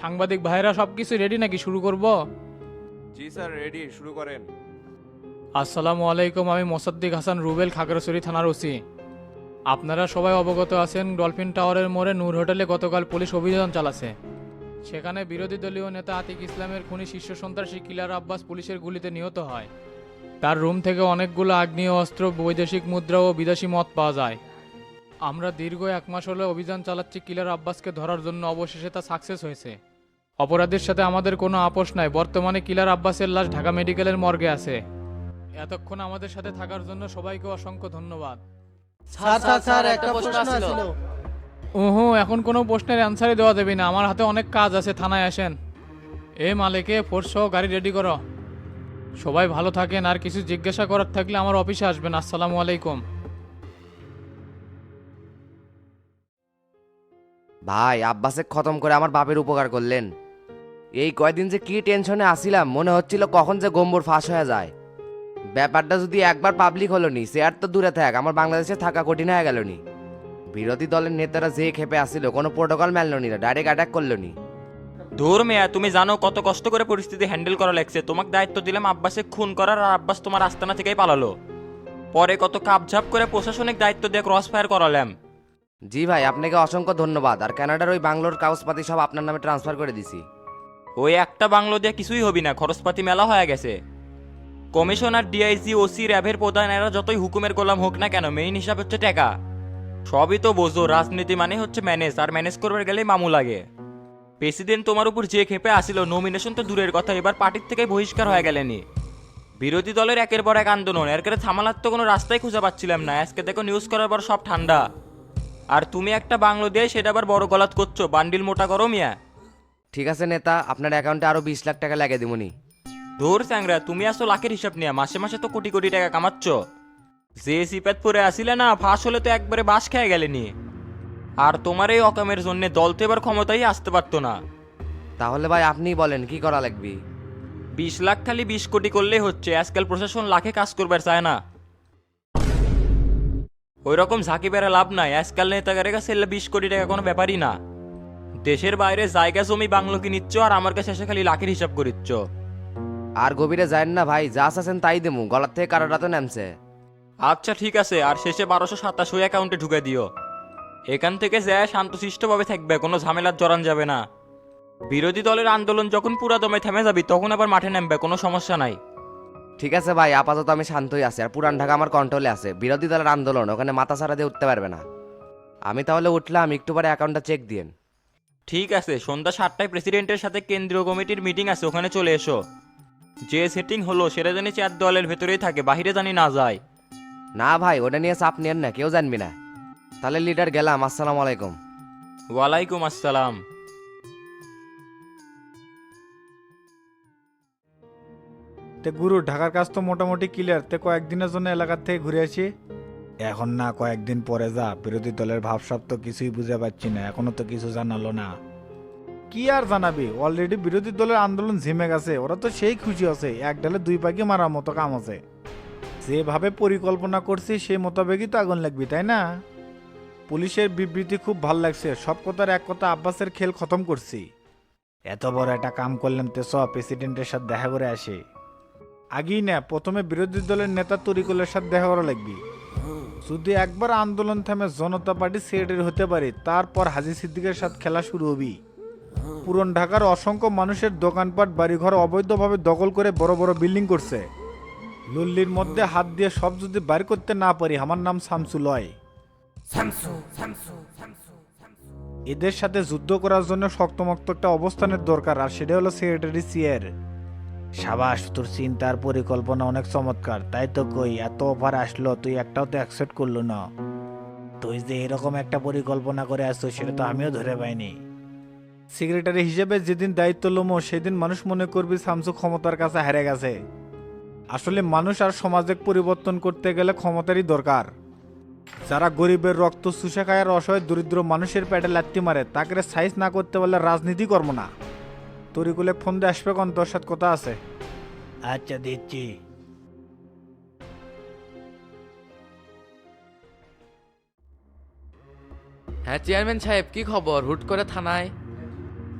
সাংবাদিক ভাইরা সব কিছু রেডি নাকি শুরু করব? জি স্যার রেডি শুরু করেন। আসসালামু আলাইকুম আমি মোসাদ্দিক হাসান রুবেল খাগড়াছড়ি থানার ওসি। আপনারা সবাই অবগত আছেন ডলফিন টাওয়ারের মোড়ে নূর হোটেলে গতকাল পুলিশ অভিযান চালাছে। সেখানে বিরোধী দলীয় নেতা আতিক ইসলামের খুনি শীর্ষ সন্ত্রাসী কিলার আব্বাস পুলিশের গুলিতে নিহত হয়। তার রুম থেকে অনেকগুলো আগ্নেয় অস্ত্র বৈদেশিক মুদ্রা ও বিদেশি মদ পাওয়া যায়। আমরা দীর্ঘ এক মাস হলে অভিযান চালাচ্ছি কিলার আব্বাসকে ধরার জন্য অবশেষে তা সাকসেস হয়েছে। অপরাধের সাথে আমাদের কোনো আপোষ নাই। বর্তমানে কিলার আব্বাসের লাশ ঢাকা মেডিকেলের মর্গে আছে। এতক্ষণ আমাদের সাথে থাকার জন্য সবাইকে অসংখ্য ধন্যবাদ। স্যার স্যার স্যার একটা প্রশ্ন ছিল ওহো এখন কোনো প্রশ্নের অ্যান্সারই দেওয়া দেবে না। আমার হাতে অনেক কাজ আছে থানায় আসেন। এ মালিকে ফোর্স সহ গাড়ি রেডি করো। সবাই ভালো থাকেন আর কিছু জিজ্ঞাসা করার থাকলে আমার অফিসে আসবেন। আসসালামু আলাইকুম। ভাই আব্বাসে খতম করে আমার বাপের উপকার করলেন। এই কয়দিন যে কি টেনশনে আসিলাম মনে হচ্ছিল কখন যে গম্বর ফাঁস হয়ে যায়। ব্যাপারটা যদি একবার পাবলিক হলো নি সে আর তো দূরে থাক আমার বাংলাদেশে থাকা কঠিন হয়ে গেল নি। বিরোধী দলের নেতারা যে খেপে আসছিল কোনো প্রোটোকল মানল নি না ডাইরেক্ট অ্যাটাক করল নি। ধুর মেয়া তুমি জানো কত কষ্ট করে পরিস্থিতি হ্যান্ডেল করা লাগছে। তোমাকে দায়িত্ব দিলাম আব্বাসে খুন করার আর আব্বাস তোমার আস্তানা থেকেই পালালো। পরে কত কাপঝাপ করে প্রশাসনিক দায়িত্ব দিয়ে ক্রস ফায়ার করালাম। জি ভাই আপনাকে অসংখ্য ধন্যবাদ। আর কানাডার ওই বাংলোর কাগজপাতি সব আপনার নামে ট্রান্সফার করে দিছি। ওই একটা বাংলো দিয়ে কিছুই হবি না, খরচপাতি মেলা হয়ে গেছে। কমিশনার, ডিআইজি, ওসি, র্যাবের প্রধান এরা যতই হুকুমের গোলাম হোক না কেন মেইন হিসাব হচ্ছে টাকা। সবই তো বোঝো, রাজনীতি মানে হচ্ছে ম্যানেজ আর ম্যানেজ করবার গেলেই মামু লাগে। প্রেসিডেন্ট তোমার উপর যে খেপে আসিল নমিনেশন তো দূরের কথা, এবার পার্টির থেকে বহিষ্কার হয়ে গেলেনি। বিরোধী দলের একের পর এক আন্দোলন, এর করে থামালার তো কোনো রাস্তাই খুঁজে পাচ্ছিলাম না, আজকে দেখো নিউজ করার পর সব ঠান্ডা। আর তুমি একটা বাংলো দিয়ে সেটা আবার বড় গলাত করছ, বান্ডিল মোটা করো মিয়া। ঠিক আছে নেতা আপনার অ্যাকাউন্টে আরও বিশ লাখ টাকা লাগিয়ে দিবনি ধর স্যাংরা তুমি আসো লাখের হিসাব নিয়ে মাসে মাসে তো কোটি কোটি টাকা কামাচ্ছ। যে সিপাত পরে আসিলে না ফাঁস হলে তো একবারে বাস খেয়ে গেলেনি। আর তোমার এই অকামের জন্য দল তো এবার ক্ষমতাই আসতে পারতো না। তাহলে ভাই আপনিই বলেন কি করা লাগবে? বিশ লাখ খালি বিশ কোটি করলেই হচ্ছে আজকাল প্রশাসন লাখে কাজ করবার চায় না। ওই রকম ঝাঁকি বেড়া লাভ নাই আজকাল নেতাগারের কাছে বিশ কোটি টাকা কোনো ব্যাপারই না। দেশের বাইরে জায়গা জমি বাংলো কিনিচ্ছ আর আমার কাছে এসে খালি লাখের হিসাব করিচ্ছ। আর গভীরে যায় না ভাই যা আছেন তাই দেবো গলার থেকে কারোটা তো নামছে। আচ্ছা ঠিক আছে আর শেষে বারোশো সাতাশ ওই অ্যাকাউন্টে ঢুকে দিও। এখান থেকে যায় শান্তশিষ্টভাবে থাকবে কোনো ঝামেলার জড়ান যাবে না। বিরোধী দলের আন্দোলন যখন পুরা দমে থেমে যাবি তখন আবার মাঠে নামবে কোনো সমস্যা নাই। ঠিক আছে ভাই আপাতত আমি শান্তই আছি আর পুরান ঢাকা আমার কন্ট্রোলে আছে। বিরোধী দলের আন্দোলন ওখানে মাথা ছাড়া দিয়ে উঠতে পারবে না। আমি তাহলে উঠলাম একটু পরে অ্যাকাউন্টটা চেক দিয়েন। ঠিক আছে সন্ধ্যা সাতটায় প্রেসিডেন্টের সাথে কেন্দ্রীয় কমিটির মিটিং আছে ওখানে চলে এসো। যে সেটিং হলো সেটা জানি চার দলের ভেতরেই থাকে বাহিরে জানি না যায়। না ভাই ওটা নিয়ে চাপ নেন না কেউ জানবি না। তাহলে লিডার গেলাম আসসালামু আলাইকুম। ওয়ালাইকুম আসসালাম। তে গুরু ঢাকার কাজ তো মোটামুটি ক্লিয়ার তে কয়েকদিনের জন্য এলাকার থেকে ঘুরে আসি। এখন না কয়েকদিন পরে যা, বিরোধী দলের ভাবসাব তো কিছুই বুঝে পাচ্ছি না, এখনও তো কিছু জানালো না। কি আর জানাবি? অলরেডি বিরোধী দলের আন্দোলন ঝিমে গেছে, ওরা তো সেই খুশি আছে, এক ডালে দুই পাখি মারার মতো কাম আছে। যেভাবে পরিকল্পনা করছি, সেই মোতাবেকই তো আগুন লাগবি, তাই না? পুলিশের বিবৃতি খুব ভালো লাগছে, সব কথার এক কথা আব্বাসের খেল খতম করছি। এত বড় একটা কাম করলাম তো সব প্রেসিডেন্টের সাথে দেখা করে আসে। আগেই না, প্রথমে বিরোধী দলের নেতা তরিকুলের সাথে দেখা করা লাগবে। যদি একবার আন্দোলন থেমে জনতা পার্টি সেক্রেটারি হতে পারে তারপর হাজি সিদ্দিকের সাথে খেলা শুরু হবি। পুরন ঢাকার অসংখ্য মানুষের দোকানপাট বাড়িঘর অবৈধভাবে দখল করে বড় বড় বিল্ডিং করছে। লুল্লির মধ্যে হাত দিয়ে সব যদি বাইর করতে না পারি আমার নাম শামসু লয়। এদের সাথে যুদ্ধ করার জন্য শক্তমক্ত একটা অবস্থানের দরকার আর সেটা হলো সেক্রেটারি সিয়ের সাবাস, তোর চিন্তার পরিকল্পনা অনেক চমৎকার, তাই তো কই, এত অফার আসলো, তুই একটাও তো অ্যাকসেপ্ট করল না। তুই যে এরকম একটা পরিকল্পনা করে আসছো সেটা তো আমিও ধরে পাইনি। সেক্রেটারি হিসেবে যেদিন দায়িত্ব লমো, সেদিন মানুষ মনে করবি শামসু ক্ষমতার কাছে হেরে গেছে। আসলে মানুষ আর সমাজে পরিবর্তন করতে গেলে ক্ষমতারই দরকার। যারা গরিবের রক্ত চুষে খায় আর অসহায়, দরিদ্র মানুষের পেটে লাত্তি মারে, তাকে সাইজ না করতে পারলে রাজনীতি কর্ম না। তরিকুলে ফোন দিয়ে আসবে কোন? তোর সাথে কথা আছে। আচ্ছা দিচ্ছি। হ্যাঁ চেয়ারম্যান সাহেব কি খবর? হুট করে থানায়।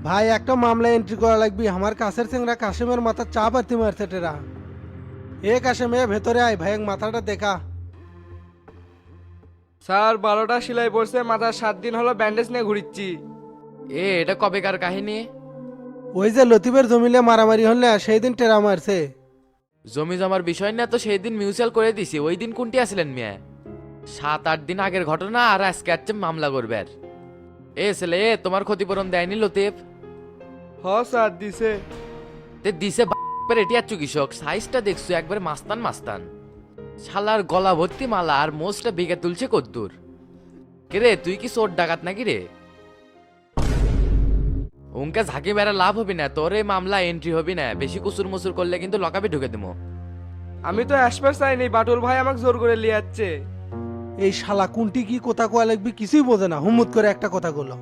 ভাই একটা মামলা এন্ট্রি করা লাগবে। আমার কাছের চেংরা কাশেমের মাথা চা পাতি মারছে টেরা। এ কাশেম এ ভেতরে আয় ভাই মাথাটা দেখা। স্যার বারোটা সেলাই পড়ছে মাথার সাত দিন হলো ব্যান্ডেজ নিয়ে ঘুরিচ্ছি। এ এটা কবেকার কাহিনী? ওই যে লতিফের জমিলে মারামারি হলে সেই দিন টেরা মারছে। জমি জমার বিষয় না তো সেই দিন মিউচুয়াল করে দিছি ওই দিন কোনটি আসলেন মিয়া? সাত আট দিন আগের ঘটনা আর আজকে আসছে মামলা করবে। আর এ ছেলে এ তোমার ক্ষতিপূরণ দেয়নি লতিফ? হ স্যার দিছে। তে দিছে বাপের এটি আর কৃষক সাইজটা দেখছ একবারে মাস্তান মাস্তান। শালার গলা ভর্তি মালা আর মোষটা বিঘে তুলছে কদ্দুর। কে রে তুই কি চোর ডাকাত নাকি রে? উনকে ঝাঁকি মেরা লাভ হবি না তোর এই মামলা এন্ট্রি হবি না বেশি কুসুর মুসুর করলে কিন্তু লকাবে ঢুকে দেবো আমি তো অ্যাসপার চাইনি বাটুল ভাই আমাকে জোর করে লিয়ে যাচ্ছে এই শালা কোনটি কি কথা কোয়া লাগবি কিছুই বোঝে না হুমুত করে একটা কথা বলল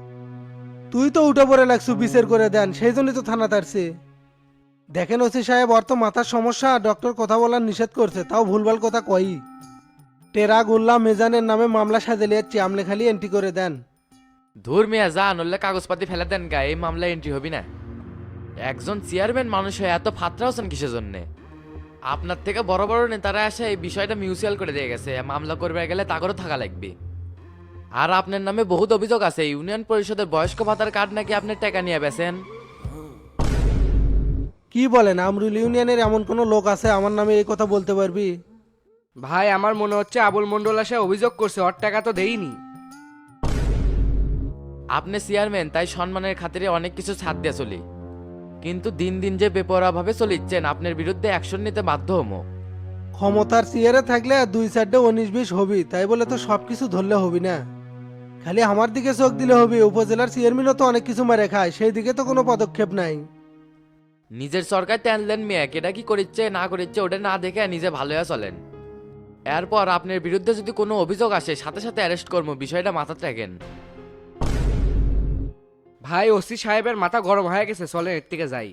তুই তো উঠে পড়ে লাগছু বিচার করে দেন সেই জন্যই তো থানা তারছে দেখেন ওসি সাহেব অর্থ মাথার সমস্যা ডক্টর কথা বলার নিষেধ করছে তাও ভুলভাল কথা কই টেরা গোল্লা মেজানের নামে মামলা সাজে লিয়াচ্ছি আমলে খালি এন্ট্রি করে দেন। ধুর মিয়া যা নলে কাগজপাতি ফেলে দেন গা এই মামলা এন্ট্রি হবি না। একজন চেয়ারম্যান মানুষ হয়ে এত ফাত্রা হচ্ছেন কিসের জন্যে? আপনার থেকে বড় বড় নেতারা এসে এই বিষয়টা মিউচুয়াল করে দিয়ে গেছে মামলা করবে গেলে তাগরও থাকা লাগবে। আর আপনার নামে বহুত অভিযোগ আছে ইউনিয়ন পরিষদের বয়স্ক ভাতার কার্ড নাকি আপনি টাকা নিয়ে বেছেন কি বলেন আমরুল ইউনিয়নের এমন কোনো লোক আছে? আমার নামে এই কথা বলতে পারবি? ভাই আমার মনে হচ্ছে আবুল মন্ডল আসে অভিযোগ করছে ওর টাকা তো দেইনি। আপনি চেয়ারম্যান তাই সম্মানের খাতিরে অনেক কিছু ছাড় দিয়ে চলি। কিন্তু দিন দিন যে বেপরোয়াভাবে চলিচ্ছেন আপনার বিরুদ্ধে অ্যাকশন নিতে বাধ্য হমো। ক্ষমতার চেয়ারে থাকলে দুই সাইডে উনিশ বিশ হবি তাই বলে তো সব কিছু ধরলে হবি না। খালি আমার দিকে চোখ দিলে হবি উপজেলার চেয়ারম্যানও তো অনেক কিছু মেরে খায় সেই দিকে তো কোনো পদক্ষেপ নাই। নিজের সরকার টানলেন মেয়ে কেটা কি করিচ্ছে না করিচ্ছে ওটা না দেখে নিজে ভালো হয়ে চলেন। এরপর আপনার বিরুদ্ধে যদি কোনো অভিযোগ আসে সাথে সাথে অ্যারেস্ট করব বিষয়টা মাথাতে রাখেন। ভাই ওসি সাহেবের মাথা গরম হয়ে গেছে চলে এর থেকে যাই।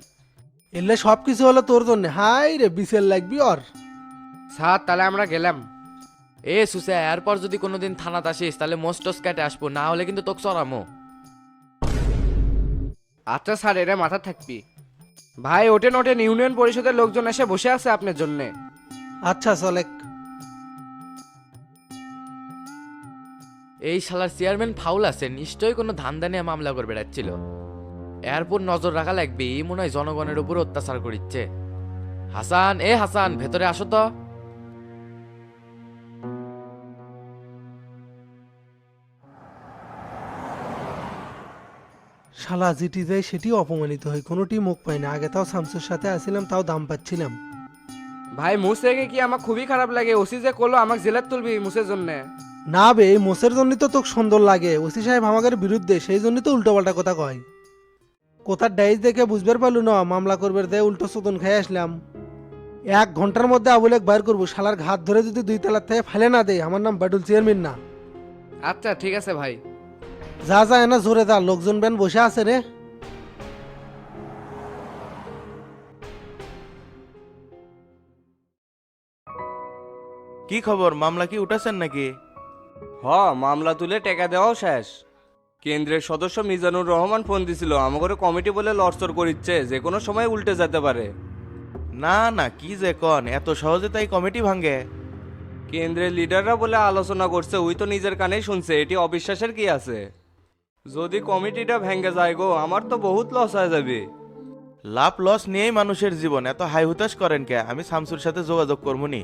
এলে সব কিছু হলো তোর জন্য। হাই রে বিসেল লাগবি আর স্যার তাহলে আমরা গেলাম। এ সুসে এরপর যদি কোনোদিন থানাতে আসিস তাহলে মোস্টস কেটে আসব না হলে কিন্তু তোকে চড়ামো। আচ্ছা স্যার এরা মাথা থাকবি। ভাই ওটেন ওটেন ইউনিয়ন পরিষদের লোকজন এসে বসে আছে আপনার জন্যে। আচ্ছা চলেক এই শালার চেয়ারম্যান ফাউল আছে নিশ্চয়ই কোনো ধান্দা নিয়ে মামলা করে বেড়াচ্ছিল। এরপর নজর রাখা লাগবে এই মনে হয় জনগণের উপর অত্যাচার করিচ্ছে। হাসান এ হাসান ভেতরে আসো তো। শালা যেটি যায় সেটি অপমানিত হয়। কোনোটি মুখ পায় না। আগে তাও শামসুর সাথে আসছিলাম তাও দাম পাচ্ছিলাম। ভাই মুসেকে কি আমার খুবই খারাপ লাগে? ওসি যে করল আমাকে জেলার তুলবি মুসের জন্যে। না বে এই মোষের জন্যই তো তোকে সুন্দর লাগে। ওসি সাহেব আমাদের বিরুদ্ধে সেই জন্যই তো উল্টো পাল্টা কথা কয়। কোথার ডাইস দেখে বুঝবার পারলু না মামলা করবে দে উল্টো সুতন খেয়ে আসলাম। এক ঘণ্টার মধ্যে আবুলেক বাইর করব শালার ঘাত ধরে যদি দুই তলার থেকে ফেলে না দেয় আমার নাম বাডুল চেয়ারম্যান না। আচ্ছা ঠিক আছে ভাই। যা যা এনা জোরে যা লোকজন ব্যান বসে আছে রে। কি খবর মামলা কি উঠাছেন নাকি? হ মামলা তুলে টেকা দেওয়াও শেষ। কেন্দ্রের সদস্য মিজানুর রহমান ফোন দিছিল আমাকে কমিটি বলে লড়চড় করিচ্ছে যে কোনো সময় উল্টে যেতে পারে। না না কি যে কন এত সহজে তাই কমিটি ভাঙ্গে কেন্দ্রের লিডাররা বলে আলোচনা করছে ওই তো নিজের কানেই শুনছে এটি অবিশ্বাসের কি আছে? যদি কমিটিটা ভেঙে যায় গো আমার তো বহুত লস হয়ে যাবে। লাভ লস নিয়েই মানুষের জীবন এত হাই হুতাশ করেন কে? আমি শামসুর সাথে যোগাযোগ করবনি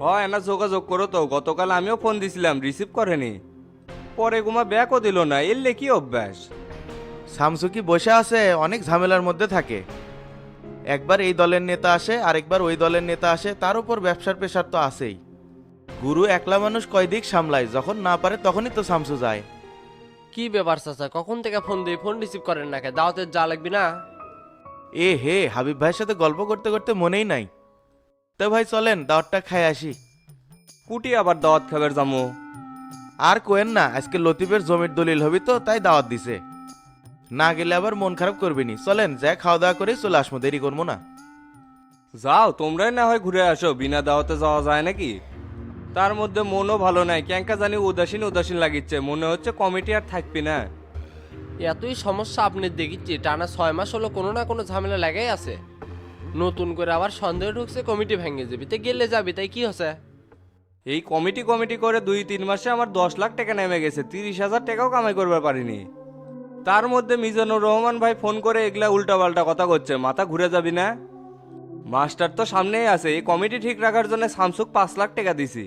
হ এনা যোগাযোগ করো তো। গতকাল আমিও ফোন দিছিলাম রিসিভ করেনি। পরে গুমা ব্যাকও দিল না এলে কি অভ্যাস? শামসু কি বসে আছে? অনেক ঝামেলার মধ্যে থাকে। একবার এই দলের নেতা আসে আরেকবার ওই দলের নেতা আসে তার উপর ব্যবসার পেশার তো আছেই। গুরু একলা মানুষ কয় দিক সামলায় যখন না পারে তখনই তো শামসু যায়। কি ব্যাপার চাচা কখন থেকে ফোন দিই? ফোন রিসিভ করেন না কে দাওয়াতের যা লাগবে না? এ হে হাবিব ভাইয়ের সাথে গল্প করতে করতে মনেই নাই। তো ভাই চলেন দাওয়াতটা খাই আসি। কুটি আবার দাওয়াত খাবার জামো। আর কোয়েন না আজকে লতিফের জমির দলিল হবি তো তাই দাওয়াত দিছে। না গেলে আবার মন খারাপ করবিনি। চলেন যা খাওয়া দাওয়া করে চলে আসব দেরি করব না। যাও তোমরাই না হয় ঘুরে আসো বিনা দাওয়াতে যাওয়া যায় নাকি? তার মধ্যে মনও ভালো নাই ক্যাঙ্কা জানি উদাসীন উদাসীন লাগিচ্ছে মনে হচ্ছে কমিটি আর থাকবি না। এতই সমস্যা আপনি দেখিচ্ছি টানা ছয় মাস হলো কোনো না কোনো ঝামেলা লাগাই আছে। নতুন করে আবার সন্দেহ ঢুকছে কমিটি ভেঙে যাবি। তে গেলে যাবি তাই কি হচ্ছে? এই কমিটি কমিটি করে দুই তিন মাসে আমার দশ লাখ টাকা নেমে গেছে তিরিশ হাজার টাকাও কামাই করতে পারিনি। তার মধ্যে মিজানুর রহমান ভাই ফোন করে এগুলা উল্টাপাল্টা কথা করছে মাথা ঘুরে যাবি না? মাস্টার তো সামনেই আছে এই কমিটি ঠিক রাখার জন্য স্যামসুং পাঁচ লাখ টাকা দিছি।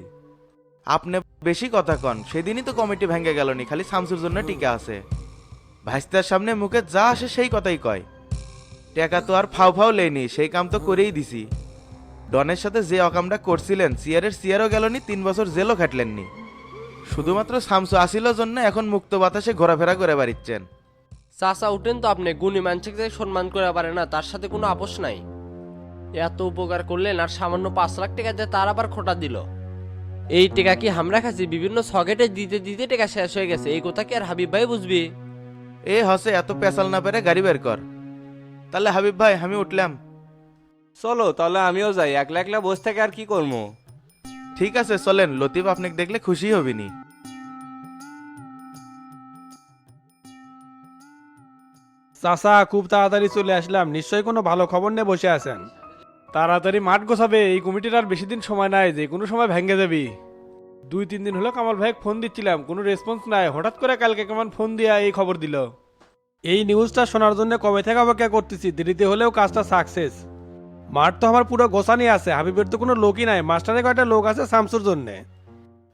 আপনি বেশি কথা কন সেদিনই তো কমিটি ভেঙে গেল নি খালি শামসুর জন্য টিকা আছে। ভাইস্তার সামনে মুখে যা আসে সেই কথাই কয়। টাকা তো আর ফাও ফাও লেনি সেই কাম তো করেই দিছি। ডনের সাথে যে অকামটা করছিলেন সিয়ারের সিয়ারও গেলনি তিন বছর জেলও খাটলেননি। শুধুমাত্র শামসু আসিল জন্য এখন মুক্ত বাতাসে ঘোরাফেরা করে বাড়িচ্ছেন। চাচা উঠেন তো আপনি গুণী মানুষকে যে সম্মান করে পারে না তার সাথে কোনো আপোষ নাই। এত উপকার করলেন আর সামান্য পাঁচ লাখ টাকা দিয়ে তার আবার খোটা দিল। এই টাকা কি আমরা খাচ্ছি? বিভিন্ন সকেটে দিতে দিতে টাকা শেষ হয়ে গেছে এই কথা কি আর হাবিব ভাই বুঝবি? এ হসে এত পেশাল না পেরে গাড়ি বের কর। তাহলে হাবিব ভাই আমি উঠলাম। চলো তাহলে আমিও যাই। একলা একলা বসে থেকে আর কি করব? ঠিক আছে চলেন। লতিফ আপনাকে দেখলে খুশি হবিনি। চাচা খুব তাড়াতাড়ি চলে আসলাম। নিশ্চয়ই কোনো ভালো খবর নিয়ে বসে আছেন। তাড়াতাড়ি মাঠ গোছাবে। এই কমিটির আর বেশি দিন সময় নাই। যে কোনো সময় ভেঙে যাবি। দুই তিন দিন হলো কামাল ভাই ফোন দিচ্ছিলাম। কোনো রেসপন্স নাই। হঠাৎ করে কালকে কেমন ফোন দিয়া এই খবর দিল। এই নিউজটা শোনার জন্য কবে থেকে অপেক্ষা করতেছি? দেরিতে হলেও কাজটা সাকসেস মাঠ তো আমার পুরো গোসানি আছে হাবিবের তো কোনো লোকই নাই। মাস্টারে কয়টা লোক আছে শামসুর জন্যে?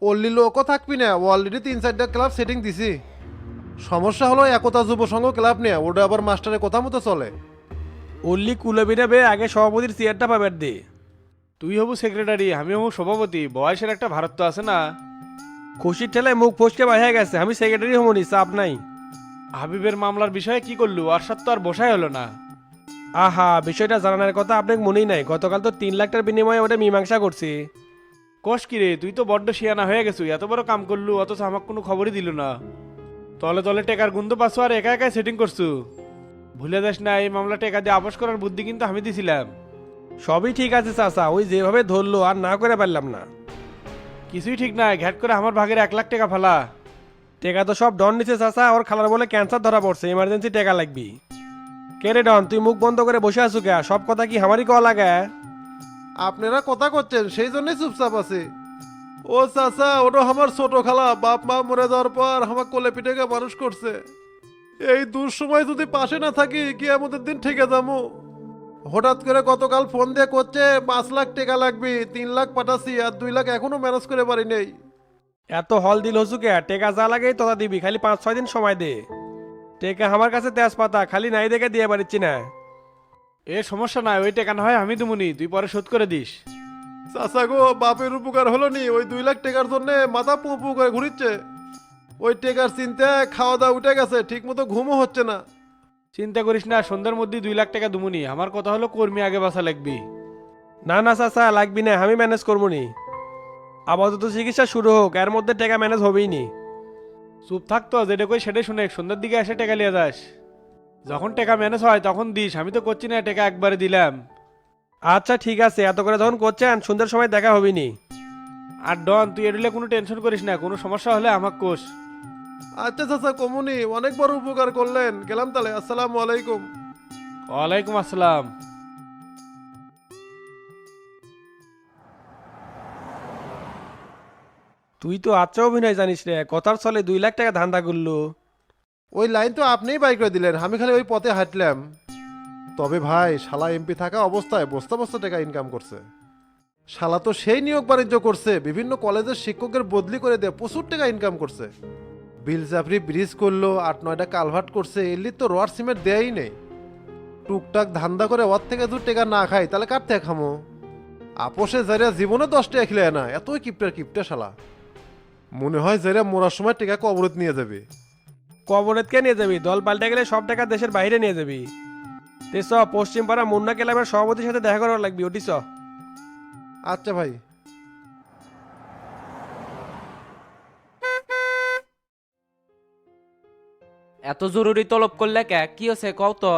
অল্লি লোকও থাকবি না অলরেডি তিন চারটা ক্লাব সেটিং দিছি। সমস্যা হলো একতা যুব সংঘ ক্লাব নিয়ে ওটা আবার মাস্টারের কথা মতো চলে। অল্লি কুলবিরা বে আগে সভাপতির চেয়ারটা পাবার দে। তুই হবু সেক্রেটারি আমি হবু সভাপতি বয়সের একটা ভারত তো আছে না? খুশির ঠেলায় মুখ ফসকে বাহিয়া গেছে আমি সেক্রেটারি হবনি চাপ নাই। হাবিবের মামলার বিষয়ে কি করলু? আর তো আর বসাই হলো না। আহা, বিষয়টা জানানোর কথা আপনাকে মনেই নাই। গতকাল তো তিন লাখ টাকার বিনিময়ে ওটা মীমাংসা করছি। কষ কি রে, তুই তো বড্ড শিয়ানা হয়ে গেছু। এত বড় কাম করলু, অথচ আমাকে কোনো খবরই দিল না। তলে তলে টেকার গুন্দ পাচ্ছ আর একা একাই সেটিং করছু। ভুলে যাস না, এই মামলা টেকা দিয়ে আপোষ করার বুদ্ধি কিন্তু আমি দিছিলাম। সবই ঠিক আছে, চাচা। ওই যেভাবে ধরলো, আর না করে পারলাম না। কিছুই ঠিক নাই। ঘ্যাট করে আমার ভাগের এক লাখ টাকা ফেলা। টেকা তো সব ডন নিছে চাচা, ওর খালার বলে ক্যান্সার ধরা পড়ছে ইমার্জেন্সি টাকা লাগবি। কে রে ডন, তুই মুখ বন্ধ করে বসে আছো কে? সব কথা কি আমারই কওয়া লাগে? আপনারা কথা করছেন সেই জন্যই চুপচাপ আছে। ও চাচা, ওটা আমার ছোট খালা, বাপ মা মরে যাওয়ার পর আমার কোলে পিঠেকে মানুষ করছে। এই দূর সময় যদি পাশে না থাকি কি আমাদের দিন ঠেকে যাব হঠাৎ করে গতকাল ফোন দিয়ে করছে পাঁচ লাখ টাকা লাগবে, তিন লাখ পাঠাচ্ছি, আর দুই লাখ এখনও ম্যানেজ করে পারি নেই। এত হল দিল হসু কে টেকা যা লাগে তোরা দিবি খালি পাঁচ ছয় দিন সময় দে। টেকা আমার কাছে তেজপাতা খালি নাই দেখে দিয়ে পারিচ্ছি না। এ সমস্যা নাই ওই টেকা না হয় আমি দুমুনি তুই পরে শোধ করে দিস। চাচা গো বাপের উপকার হলো নি ওই দুই লাখ টাকার জন্য মাথা পু পু করে ঘুরিচ্ছে। ওই টেকার চিন্তায় খাওয়া দাওয়া উঠে গেছে ঠিক মতো ঘুমও হচ্ছে না। চিন্তা করিস না সন্ধ্যার মধ্যে দুই লাখ টাকা দুমুনি আমার কথা হলো কর্মী আগে বাসা লাগবি। না না চাচা লাগবি না আমি ম্যানেজ করব নি। আপাতত চিকিৎসা শুরু হোক এর মধ্যে টাকা ম্যানেজ হবেই নি। চুপ থাকতো যেটা কই সেটাই শুনে সন্ধ্যার দিকে এসে টাকা লিয়ে যাস। যখন টাকা ম্যানেজ হয় তখন দিস আমি তো করছি না টাকা একবারে দিলাম। আচ্ছা ঠিক আছে এত করে যখন করছেন সন্ধ্যার সময় দেখা হবে নি। আর ডন তুই এড়লে কোনো টেনশন করিস না কোনো সমস্যা হলে আমাকে কোষ আচ্ছা চাচা কমুনি অনেক বড় উপকার করলেন। গেলাম তাহলে আসসালামু আলাইকুম। ওয়ালাইকুম আসসালাম। তুই তো আচ্ছা অভিনয় জানিস রে, কথার চলে দুই লাখ টাকা ধান্দা করল। ওই লাইন তো আপনিই বাই করে দিলেন, আমি খালি ওই পথে হাঁটলাম। তবে ভাই, শালা এমপি থাকা অবস্থায় বস্তা বস্তা টাকা ইনকাম করছে। শালা তো সেই নিয়োগ বাণিজ্য করছে, বিভিন্ন কলেজের শিক্ষকের বদলি করে দিয়ে প্রচুর টাকা ইনকাম করছে। বিল চাপড়ি ব্রিজ করল, আট নয়টা কালভার্ট করছে, এলি তো রড সিমেন্ট দেয়াই নেই। টুকটাক ধান্দা করে ওর থেকে দু টাকা না খাই, তাহলে কার থেকে খামো? আপোষে যারা জীবনে দশ টাকা খেলে না, এতই কিপটার কিপটা শালা। মনে হয় যারা মরার সময় টাকা কবরত নিয়ে যাবে। কবরেত কে নিয়ে যাবি? দল পাল্টে গেলে সব টাকা দেশের বাইরে নিয়ে যাবি। তে চ পশ্চিম পাড়া মুন্না ক্লাবের সভাপতির সাথে দেখা করার লাগবি ওটি চ। আচ্ছা ভাই। এত জরুরি তলব করলে কে? কি হচ্ছে কও তো।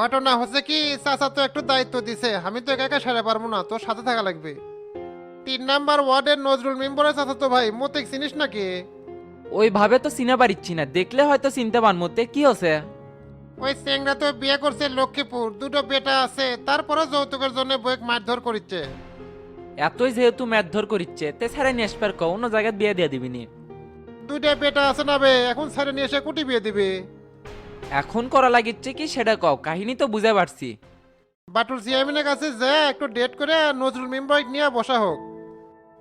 ঘটনা হচ্ছে কি চাচা তো একটু দায়িত্ব দিছে আমি তো একা একা সারে পারব না তোর সাথে থাকা লাগবে। তিন নাম্বার ওয়ার্ডের নজরুল মেম্বারের চাচা তো ভাই মোতেক চিনিস নাকি? ওইভাবে তো চিনে পারিচ্ছি না দেখলে হয়তো চিনতে পারব তে কি হচ্ছে ওই চেংরা তো বিয়ে করছে লক্ষ্মীপুর দুটো বেটা আছে তারপরে যৌতুকের জন্য বইক মারধর করিচ্ছে। এতই যেহেতু ম্যাথর করিচ্ছে তে ছাড়া নিয়ে আসবার কও অন্য জায়গায় বিয়ে দিয়ে দিবিনি দুইটা বেটা আছে না বে এখন ছেড়ে নিয়ে এসে কুটি বিয়ে দিবে। এখন করা লাগিচ্ছে কি সেটা কও কাহিনী তো বুঝে পারছি। বাটুল চেয়ারম্যানের কাছে যা একটু ডেট করে নজরুল মেম্বার নিয়ে বসা হোক।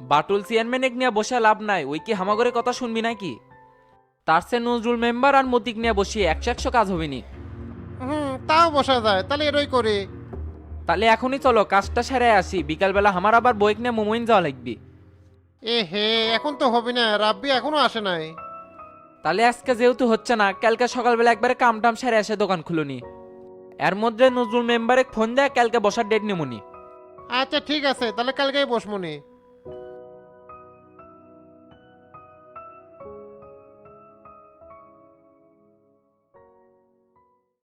বাটুল চেয়ারম্যান এক নিয়ে বসে লাভ নাই ওই কি হামাগরে কথা শুনবি নাকি? তার সে নজরুল মেম্বার আর মতিক নিয়ে বসিয়ে একশো একশো কাজ হবে নি। হুম তাও বসা যায় তাহলে এরই করে। তাহলে এখনই চলো কাজটা সেরে আসি বিকালবেলা আমার আবার বইক নিয়ে মোমইন যাওয়া লাগবি। এ হে এখন তো হবে না রাব্বি এখনও আসে নাই। তাহলে আজকে যেহেতু হচ্ছে না কালকে সকালবেলা একবারে কাম টাম সেরে এসে দোকান খুলুনি। এর মধ্যে নজরুল মেম্বারে ফোন দেয় কালকে বসার ডেট নিমুনি। আচ্ছা ঠিক আছে তাহলে কালকেই বসমুনি।